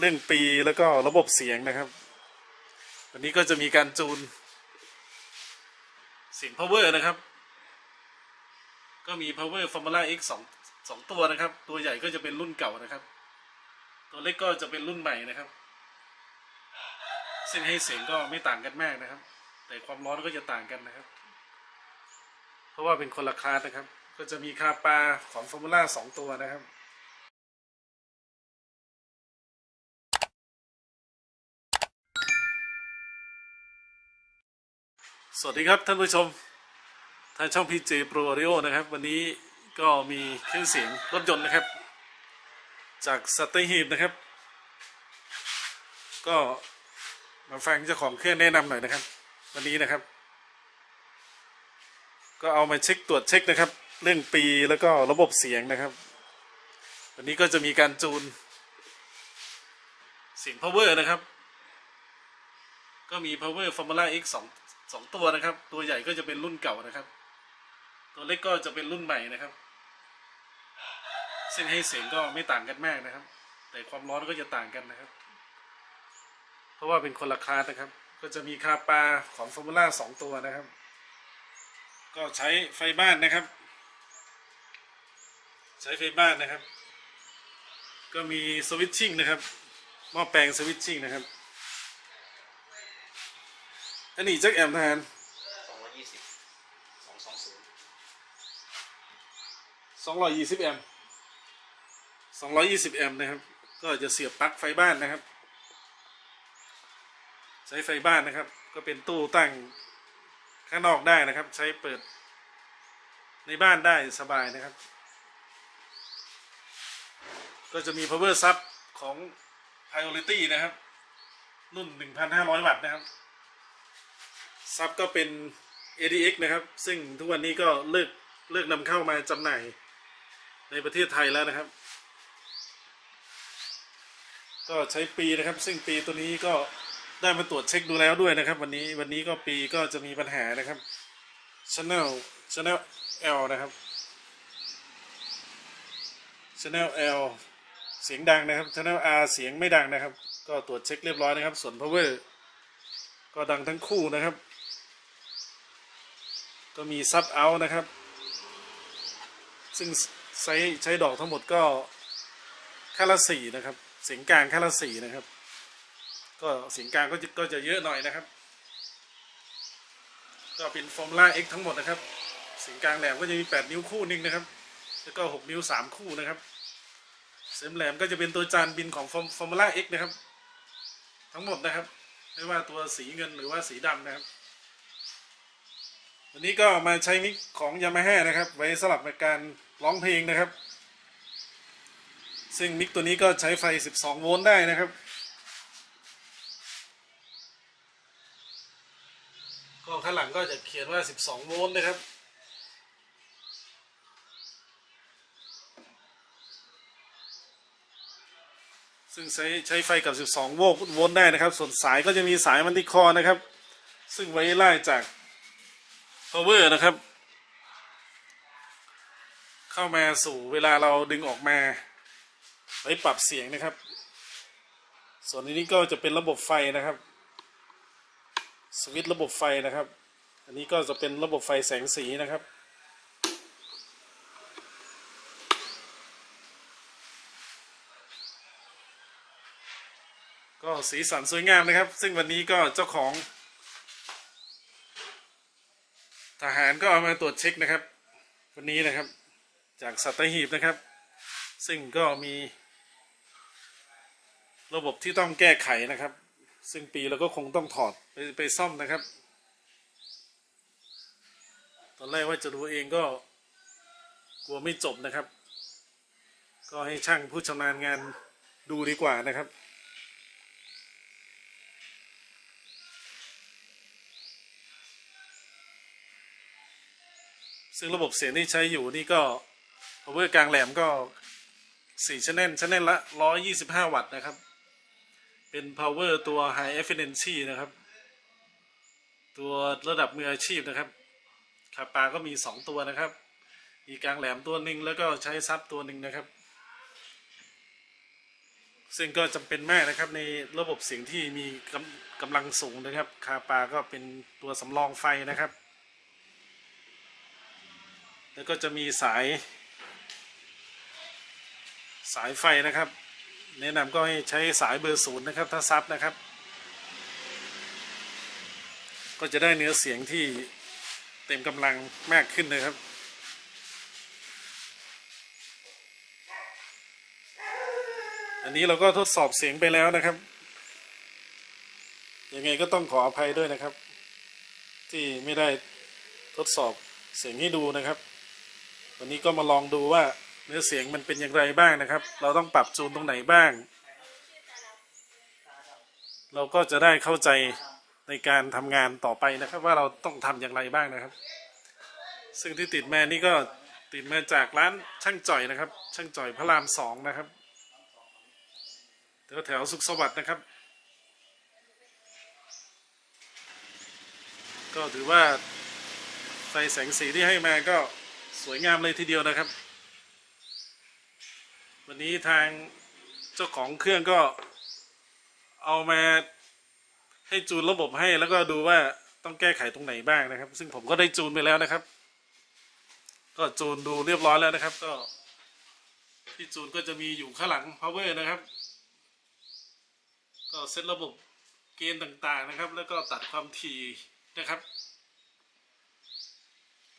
เรื่องปีแล้วก็ระบบเสียงนะครับ วันนี้ก็จะมีการจูน เสียง power นะครับ ก็มี power formula x สองสองตัวนะครับ ตัวใหญ่ก็จะเป็นรุ่นเก่านะครับ ตัวเล็กก็จะเป็นรุ่นใหม่นะครับ ซึ่งให้เสียงก็ไม่ต่างกันมากนะครับ แต่ความร้อนก็จะต่างกันนะครับ เพราะว่าเป็นคนละคลาสนะครับ ก็จะมีคาปาของฟอร์มูล่าสองตัวนะครับ สวัสดีครับท่านผู้ชม ทางช่อง PJ Pro Audio นะครับ วันนี้ก็มีเครื่องเสียงรถยนต์นะครับ จากสตหีบนะครับ ก็มาฟังเจ้าของเครื่องแนะนำหน่อยนะครับ วันนี้นะครับ ก็เอามาเช็คตรวจเช็คนะครับ เรื่องปีแล้วก็ระบบเสียงนะครับ วันนี้ก็จะมีการจูน เสียง power นะครับ ก็มี power formula x สอง สองตัวนะครับ ตัวใหญ่ก็จะเป็นรุ่นเก่านะครับ ตัวเล็กก็จะเป็นรุ่นใหม่นะครับซึ่งให้เสียงก็ไม่ต่างกันมากนะครับ แต่ความร้อนก็จะต่างกันนะครับ เพราะว่าเป็นคนละคาสนะครับ ก็จะมีคาปาของฟอร์มูล่าสองตัวนะครับ ก็ใช้ไฟบ้านนะครับ ใช้ไฟบ้านนะครับ ก็มีสวิตชิ่งนะครับหม้อแปลงสวิตชิ่งนะครับ อันนี้จักแอมทหารสองร้อยยี่สิบสองสองศูนย์สองร้อยยี่สิบแอมสองร้อยยี่สิบแอมนะครับ ก็จะเสียบปลั๊กไฟบ้านนะครับ ใช้ไฟบ้านนะครับ ก็เป็นตู้ตั้งข้างนอกได้นะครับ ใช้เปิด ในบ้านได้สบายนะครับ ก็จะมี power sub ของ priority นะครับ รุ่น 1,500 วัตต์นะครับ ซับก็เป็น ADX นะครับ ซึ่งทุกวันนี้ก็เลิกเลิกนำเข้ามาจำหน่ายในประเทศไทยแล้วนะครับ ก็ใช้ปีนะครับ ซึ่งปีตัวนี้ก็ได้มาตรวจเช็คดูแล้วด้วยนะครับ วันนี้วันนี้ก็ปีก็จะมีปัญหานะครับ Channel Channel L นะครับ Channel L เสียงดังนะครับ Channel R เสียงไม่ดังนะครับ ก็ตรวจเช็คเรียบร้อยนะครับ ส่วน power ก็ดังทั้งคู่นะครับ ก็มีซับเอานะครับ ซึ่งใช้ใช้ดอกทั้งหมดก็ค่าละสี่นะครับ เสียงกลางค่าละสี่นะครับ ก็เสียงกลางก็จะก็จะเยอะหน่อยนะครับ ก็เป็นฟอร์มูล่า X ทั้งหมดนะครับ เสียงกลางแหลมก็จะมี8นิ้วคู่หนึงนะครับ แล้วก็6นิ้ว3คู่นะครับ เสียงแหลมก็จะเป็นตัวจานบินของฟอร์มูล่า X นะครับ ทั้งหมดนะครับ ไม่ว่าตัวสีเงินหรือว่าสีดำนะครับ วันนี้ก็มาใช้มิกของยามาฮ่านะครับ ไว้สลับในการร้องเพลงนะครับ ซึ่งมิกตัวนี้ก็ใช้ไฟ 12 โวลต์ได้นะครับก็ข้างหลังก็จะเขียนว่า 12 โวลต์นะครับซึ่งใช้ใช้ไฟกับ 12 โวลต์ได้นะครับ ส่วนสายก็จะมีสายมันติคอนะครับ ซึ่งไว้ไล่จาก power นะครับ เข้ามาสู่เวลาเราดึงออกมาไว้ปรับเสียงนะครับ ส่วนนนี้ก็จะเป็นระบบไฟนะครับ สวิตช์ระบบไฟนะครับ อันนี้ก็จะเป็นระบบไฟแสงสีนะครับก็สีสันสวยงามนะครับ ซึ่งวันนี้ก็เจ้าของ ท หารก็เอามาตรวจเช็คนะครับ วันนี้นะครับ จากสัตหีบนะครับ ซึ่งก็มี ระบบที่ต้องแก้ไขนะครับ ซึ่งปีเราก็คงต้องถอดไปไปซ่อมนะครับ ตอนแรกว่าจะดูเองก็กลัวไม่จบนะครับ ก็ให้ช่างผู้ชำนาญงานดูดีกว่านะครับ ซึ่งระบบเสียงที่ใช้อยู่นี่ก็ power กลางแหลมก็4 channel channel ละ125วัตต์นะครับ เป็น power ตัว high efficiency นะครับ ตัวระดับมืออาชีพนะครับคาปาก็มี2ตัวนะครับ มีกลางแหลมตัวหนึ่งแล้วก็ใช้ซับตัวหนึ่งนะครับ ซึ่งก็จำเป็นมากนะครับในระบบเสียงที่มีกำกำลังสูงนะครับ คาปาก็เป็นตัวสำรองไฟนะครับ แล้วก็จะมีสาย สายไฟนะครับ แนะนำก็ให้ใช้สายเบอร์ศูนย์นะครับถ้าซับนะครับ ก็จะได้เนื้อเสียงที่เต็มกำลังมากขึ้นนะครับอันนี้เราก็ทดสอบเสียงไปแล้วนะครับ ยังไงก็ต้องขออภัยด้วยนะครับ ที่ไม่ได้ทดสอบเสียงให้ดูนะครับ วันนี้ก็มาลองดูว่าเนื้อเสียงมันเป็นอย่างไรบ้างนะครับ เราต้องปรับจูนตรงไหนบ้าง เราก็จะได้เข้าใจในการทำงานต่อไปนะครับ ว่าเราต้องทำอย่างไรบ้างนะครับ ซึ่งที่ติดแมานี่ก็ติดมาจากร้านช่างจ่อยนะครับ ช่างจ่อยพระรามสองนะครับแถวแถวสุขสวัสดิ์นะครับ ก็ถือว่าไฟแสงสีที่ให้มาก็ สวยงามเลยทีเดียวนะครับ วันนี้ทางเจ้าของเครื่องก็เอามาให้จูนระบบให้แล้วก็ดูว่าต้องแก้ไขตรงไหนบ้างนะครับ ซึ่งผมก็ได้จูนไปแล้วนะครับ ก็จูนดูเรียบร้อยแล้วนะครับ ก็ที่จูนก็จะมีอยู่ข้างหลัง power นะครับ ก็เซตระบบเกณฑ์ต่างๆนะครับ แล้วก็ตัดความถี่นะครับ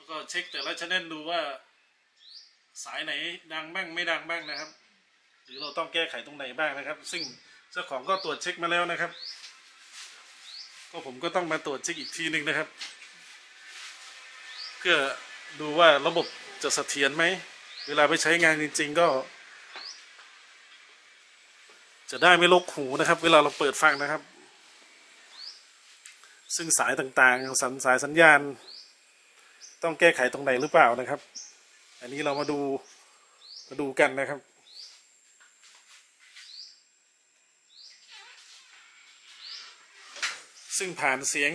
ก็เช็คแต่ละชแนลดูว่า สายไหนดังบ้างไม่ดังบ้างนะครับ หรือเราต้องแก้ไขตรงไหนบ้างนะครับ ซึ่งเจ้าของก็ตรวจเช็คมาแล้วนะครับ ก็ผมก็ต้องมาตรวจเช็คอีกทีหนึ่งนะครับ เพื่อดูว่าระบบจะเสถียรไหมเวลาไปใช้งานจริง ๆ ก็ จะได้ไม่ลกหูนะครับ เวลาเราเปิดฟังนะครับ ซึ่งสายต่างๆสัญสายสัญญาณ ต้องแก้ไขตรงไหนหรือเปล่านะครับ อันนี้เรามาดูมาดูกันนะครับซึ่งผ่านเสียง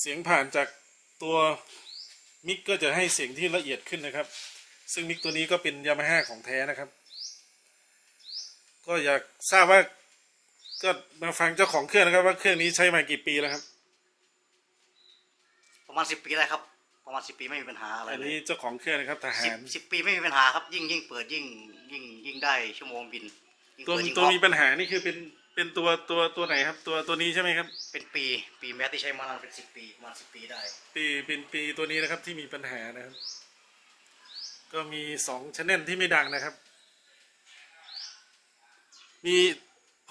เสียงผ่านจากตัวมิกก็จะให้เสียงที่ละเอียดขึ้นนะครับ ซึ่งมิกตัวนี้ก็เป็นยามาฮ่าของแท้นะครับ ก็อยากทราบว่าก็มาฟังเจ้าของเครื่องนะครับ ว่าเครื่องนี้ใช้มากี่ปีแล้วครับ ประมาณสิบปีได้ครับ ประมาณสิบปีไม่มีปัญหาอะไรอันเลนี้ยเจ้าของเครื่องนะครับทสิหาบร สิบปีไม่มีปัญหาครับยิ่งยิ่งเปิดยิ่งยิ่งยิ่งได้ชั่วโมงบินยิ่งตัวเปิดยิ่งตัวเคาะมีปัญหานี่คือเป็นเป็นตัวตัวตัวไหนครับ ตัวตัวนี้ใช่ไหมครับ เป็นปี ปีแม้ที่ใช้มานานเป็นสิบปีประมาณสิบปีได้ ปีเป็นปีตัวนี้นะครับที่มีปัญหานะครับ ก็มีสองชแนลที่ไม่ดังนะครับ มี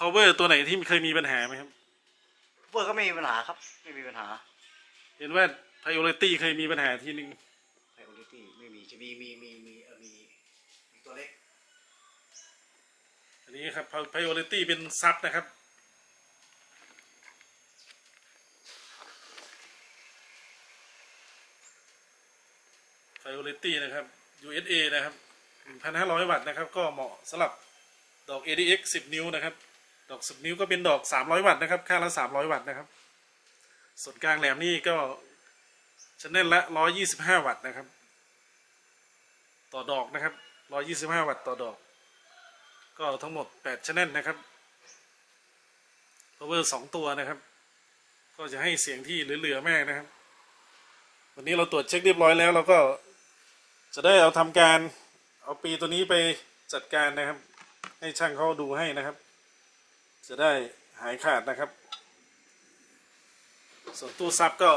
power ตัวไหนที่เคยมีปัญหาไหมครับเปิดก็ไม่มีปัญหาครับ ไม่มีปัญหา เห็นว่า priority เคยมีปัญหาทีหนึ่งไ i โอลิตี้ไม่มีจะมีมีมีมีเอ่อมีมีตัวเล็ก อันนี้ครับ priority เป็นซับนะครับ priority นะครับ USA นะครับ1,500 วัตต์นะครับ ก็เหมาะสำหรับดอก ADX 10 นิ้วนะครับ ดอก 10 นิ้วก็เป็นดอก 300 วัตต์นะครับ ค่าละ 300 วัตต์นะครับ ส่วนกลางแหลมนี่ก็ ชแนลละ125วัตต์นะครับ ต่อดอกนะครับ125วัตต์ต่อดอก ก็ทั้งหมด8ชแนลนะครับ power สองตัวนะครับ ก็จะให้เสียงที่เหลือๆมากนะครับ วันนี้เราตรวจเช็คเรียบร้อยแล้วเราก็จะได้เอาทำการเอาปีตัวนี้ไปจัดการนะครับ ให้ช่างเขาดูให้นะครับ จะได้หายขาดนะครับ ส่วนตู้ซับก็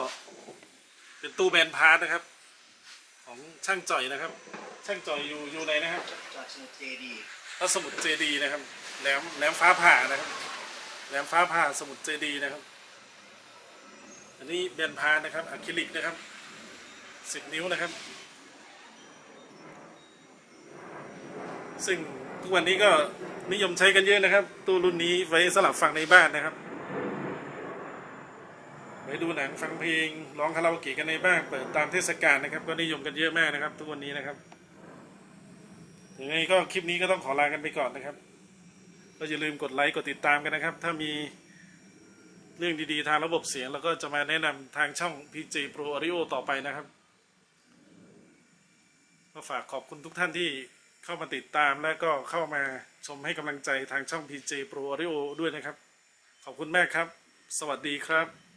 เป็นตู้แมนพาร์ทนะครับ ของช่างจ่อยนะครับ ช่างจ่อยอยู่อยู่ไหนนะครับจากสมุทรเจดีพระสมุทรเจดีย์นะครับแหลมแหลมฟ้าผ่านะครับแหลมฟ้าผ่าสมุทรเจดีย์นะครับ อันนี้แบนพาร์ทนะครับอะคริลิกนะครับสิบนิ้วนะครับ ซึ่งทุกวันนี้ก็นิยมใช้กันเยอะนะครับ ตู้รุ่นนี้ไว้สลับฟังในบ้านนะครับไว้ ดูหนังฟังเพลงร้องคาราโอเกะกันในบ้านเปิดตามเทศกาลนะครับ ก็นิยมกันเยอะมากนะครับ ทุกวันนี้นะครับยังไงก็คลิปนี้ก็ต้องขอลากันไปก่อนนะครับก็อย่าลืมกดไลค์กดติดตามกันนะครับ ถ้ามีเรื่องดีๆ ทางระบบเสียง แล้วก็จะมาแนะนำทางช่อง PJ Pro Audio ต่อไปนะครับก็ฝากขอบคุณทุกท่านที่เข้ามาติดตามและก็เข้ามาชมให้กำลังใจทางช่อง PJ Pro Audio ด้วยนะครับ ขอบคุณมากครับ สวัสดีครับ